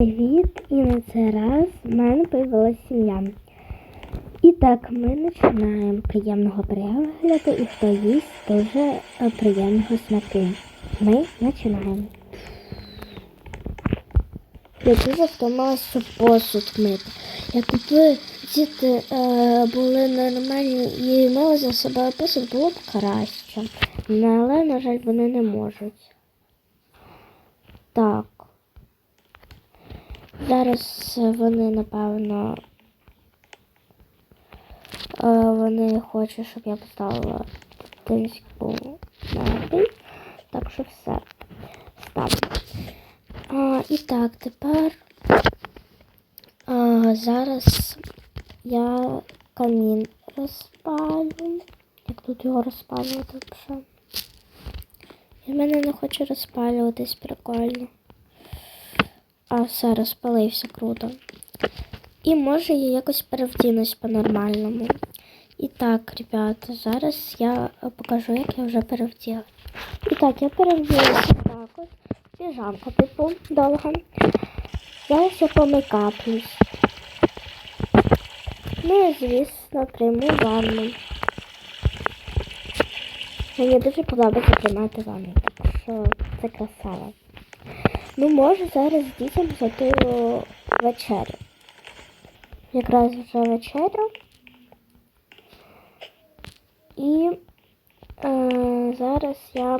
Привіт! І на цей раз в мене появилася сім'я. І так, ми починаємо приємного перегляду і хто їсть дуже приємного смаку. Ми починаємо. Я дуже втомилася посуд мити. Якби діти е, були нормальні і мали за собою посуд, було б краще. Але, на жаль, вони не можуть. Так. Зараз вони, напевно, е, вони хочуть, щоб я поставила диску напій. Так що все. Ставлю. І так, тепер а, зараз я камін розпалю. Як тут його розпалювати взагалі? І в мене не хоче розпалюватись прикольно. А все, розпалився круто. І може я якось перевдінусь по-нормальному. І так, ребята, зараз я е, покажу, як я вже перевділа. І так, я перевділася так от. Піжамка типу довга. Зараз я помикаплюсь. Ну і звісно, прийму ванну. Мені дуже подобається приймати ванну, так що це красава. Ну, може зараз дітям готую вечерю. Якраз вже вечеря. І е, зараз я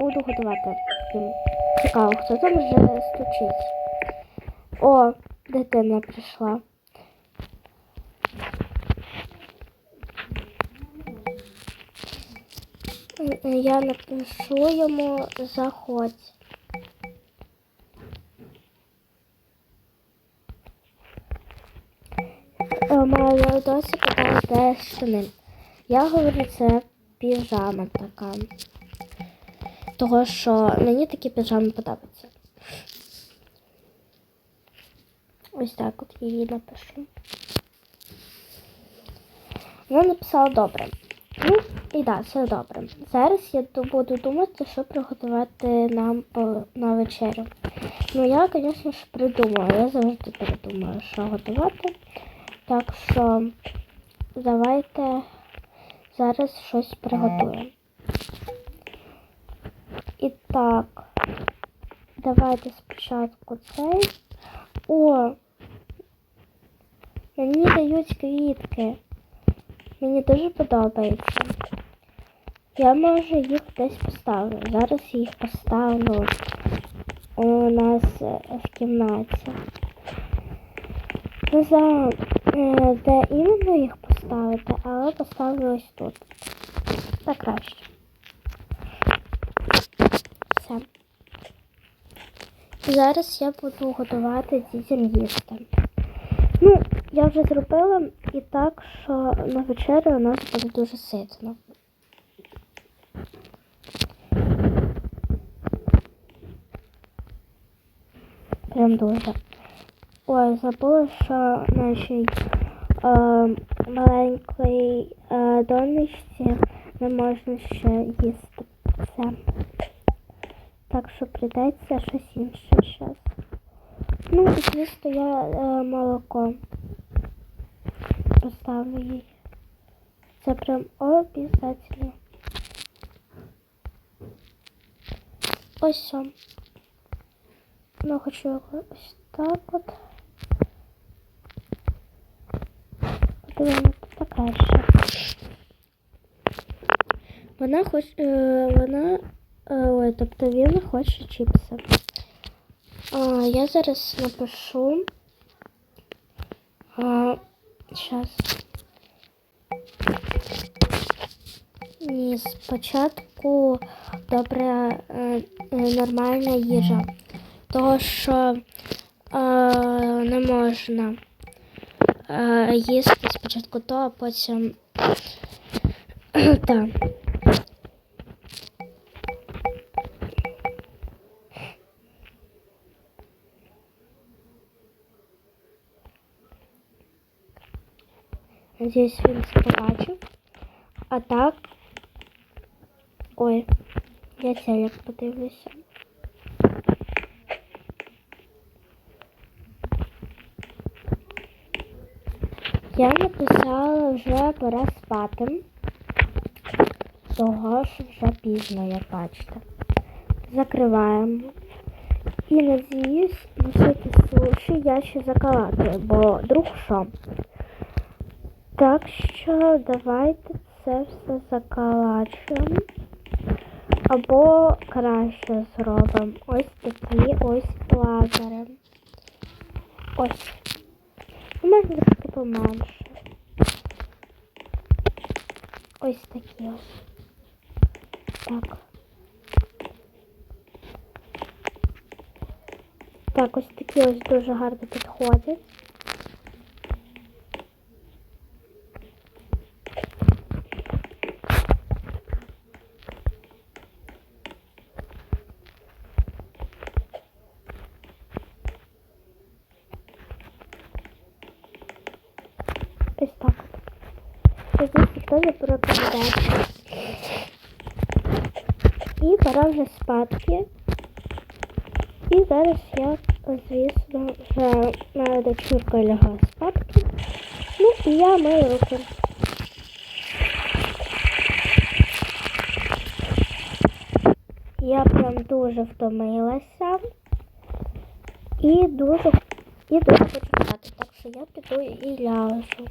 буду готувати. Цікаво, хто там вже стучить. О, дитина прийшла. Е, е, Я напишу йому заходь. Моя досі питає, де штани. Я говорю, це піжама така. Того, що мені такі піжами подобаються. Ось так от її напишу. Вона написала добре. Ну, і так, все добре. Зараз я буду думати, що приготувати нам на вечерю. Ну, я, звісно ж, придумала. Я завжди придумаю, що готувати. Так що давайте зараз щось приготуємо. І так, давайте спочатку цей. О! Мені дають квітки. Мені дуже подобається. Я може їх десь поставлю. Зараз я їх поставлю у нас е, в кімнаті. Не де іменно їх поставити, але поставлю ось тут. Так краще. Все. Зараз я буду готувати дітям їсти. Ну, я вже зробила і так, що на вечерю у нас буде дуже ситно. Прям дуже. Ой, забула, що нашій е, маленькій е, донечці не можна ще їсти це. Так що прийдеться щось інше зараз. Ну, і, звісно, я е, молоко поставлю їй. Це прям обов'язково. Ось все. Ну, хочу ось так от. Така ще. Вона хоч, е, вона, е, ой, тобто він хоче чіпси. А, я зараз напишу. А, сейчас. Ні, спочатку добре е, нормальна їжа. Того, що е, не можна їсти спочатку то, а потім так. Надіюсь, він це побачив. А так. Ой, я телек подивлюся. Я написала вже пора спати. Того що вже пізно, як бачите. Закриваємо. І надіюсь, лишити суші я ще закалати, бо друг що. Так що давайте це все закалачуємо. Або краще зробимо. Ось такі ось лазери. Ось. Поменше. Ось такі ось. Так. Так, ось такі ось дуже гарно підходять. Ось так. Ось ніхто не прокидається. І пора вже спадки. І зараз я, звісно, вже моя дочурка лягла спадки. Ну і я маю руки. Я прям дуже втомилася. І дуже, і дуже хочу спати. Так що я піду і ляжу.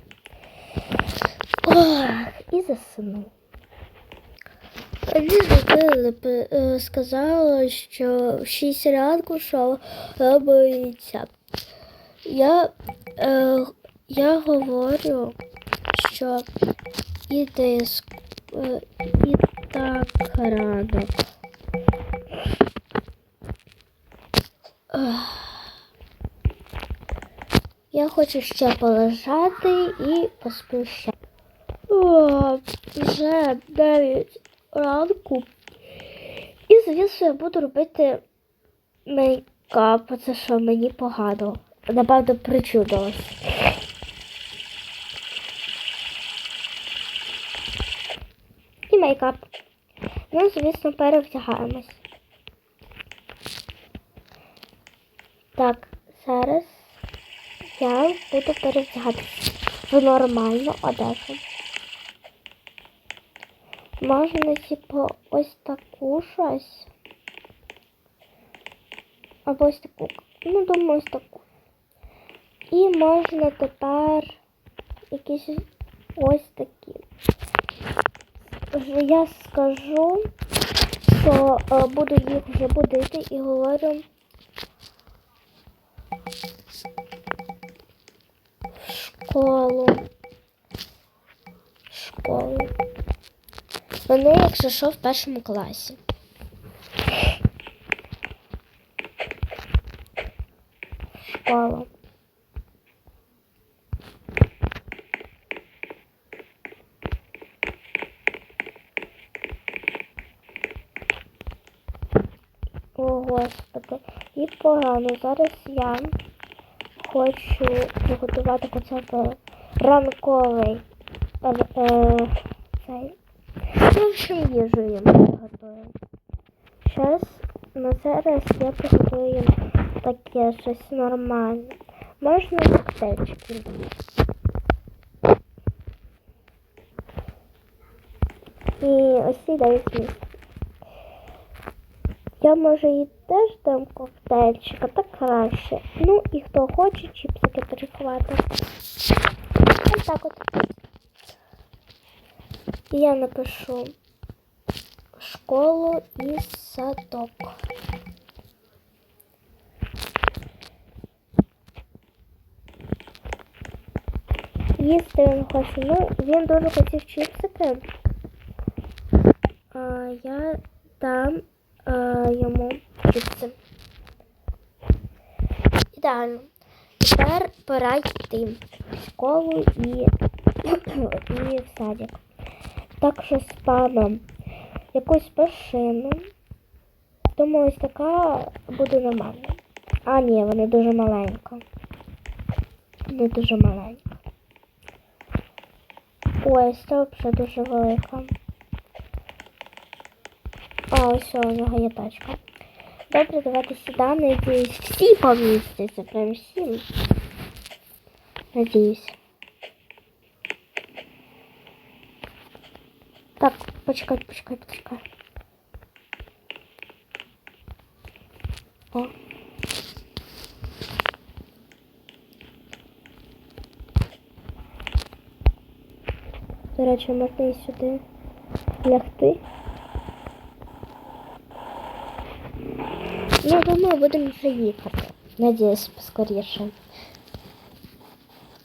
І засну. Мені зробили, е, сказала, що в 6 ранку що робиться. Я, е, я говорю, що і диск, е, і так рано. Я хочу ще полежати і поспати. Вже 9 ранку. І, звісно, я буду робити мейкап. Це що мені погано. Напевно, причудилось. І мейкап. Ну, звісно, перевдягаємось. Так, зараз я буду перевдягатися в нормальну одежу. Можна, типу, ось таку щось. Або ось таку. Ну, думаю, ось таку. І можна тепер якісь ось такі. Я скажу, що е, буду їх вже будити і говорю. В школу. Школу. Вони, якщо що, в першому класі. Школа. О, Господи, і погано. Зараз я хочу приготувати хоча б ранковий е, е, цей в общем, їжу їм приготуємо. Зараз, на зараз я приготую таке щось нормальне. Можна коктейльчики. І ось ці дають. Я може і теж дам коктейльчик, а так краще. Ну і хто хоче, чіпсики перехватить. Ось так от. Я напишу школу і садок. Їсти він хоче. Ну, він дуже хотів чіпсики. А, я дам а, йому чіпси. Ідеально. Тепер пора йти в школу і, і в садик. Так що спамом якусь машину. Думаю, ось така буде нормальна. А, ні, вони дуже маленька. Не дуже маленька. Ой, це взагалі дуже велика. А, ось у нього є тачка. Добре, давайте сюди. Надіюсь, всі помістяться. Прям всі. Надіюсь. Так, почекай, почекай, почекай. О. До речі, можна і сюди лягти. Ну, думаю, будемо вже їхати. Надіюсь, поскоріше.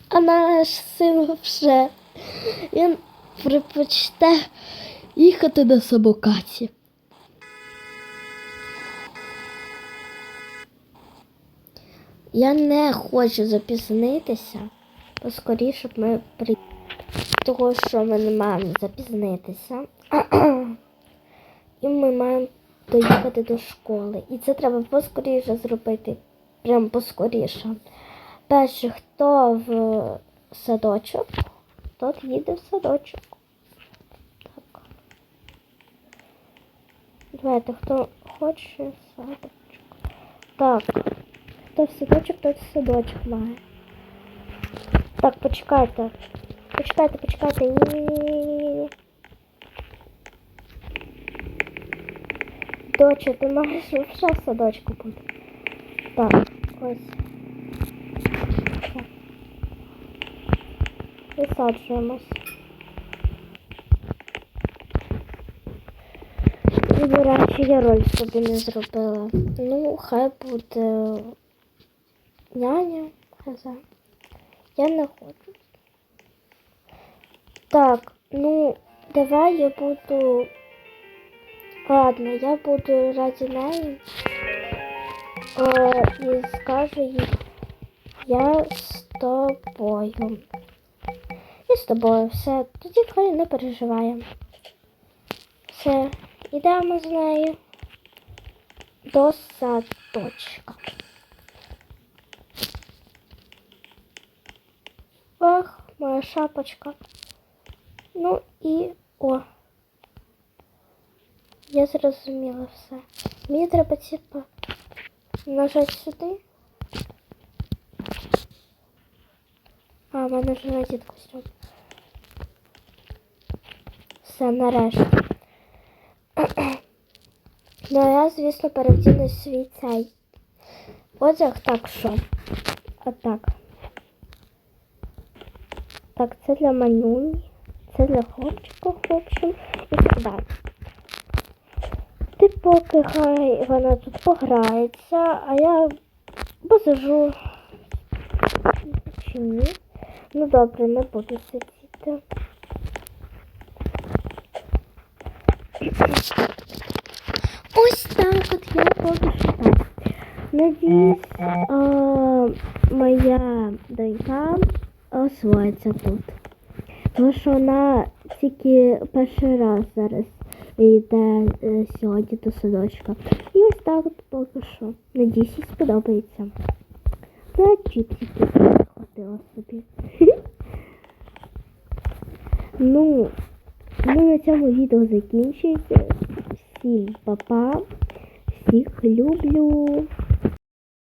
А наш син вже він предпочте їхати на самокаті. Я не хочу запізнитися, поскоріше б ми при того, що ми не маємо запізнитися. І ми маємо доїхати до школи. І це треба поскоріше зробити. Прям поскоріше. Перший, хто в садочок, тот їде в садочок. Так. Давайте, хто хоче садочок. Так. Хто в садочок, той в садочок має. Так, почекайте. Почекайте, почекайте. Ні-ні-ні-ні-ні. Доча, ти маєш в садочку бути. Так, ось. Висаджуємось. І, до речі, я роль собі не зробила. Ну, хай буде няня, хаза. Я не хочу. Так, ну, давай я буду. Ладно, я буду раді неї. Е, і скажу їй, я з тобою. І з тобою все. Тоді хай не переживаємо. Все, йдемо з нею до садочка. Ох, моя шапочка. Ну і о. Я зрозуміла все. Мені треба типа нажати сюди. А, в мене вже надіт костюм. Все, нарешті. ну, а я, звісно, перевдіну свій цей одяг, так що. Отак. Так, це для манюні, це для хлопчика, в і так далі. Ти поки хай вона тут пограється, а я посижу. Чи ні? Ну добре, не буду сидіти. Ось так от я поки що так. Надіюсь, а, моя донька освоїться тут. Тому що вона тільки перший раз зараз йде е, сьогодні до садочка. І ось так от поки що. Надіюсь, їй сподобається. Та чіпсики схватила собі. ну, ну на цьому відео закінчується. Всім па-па. Всіх люблю.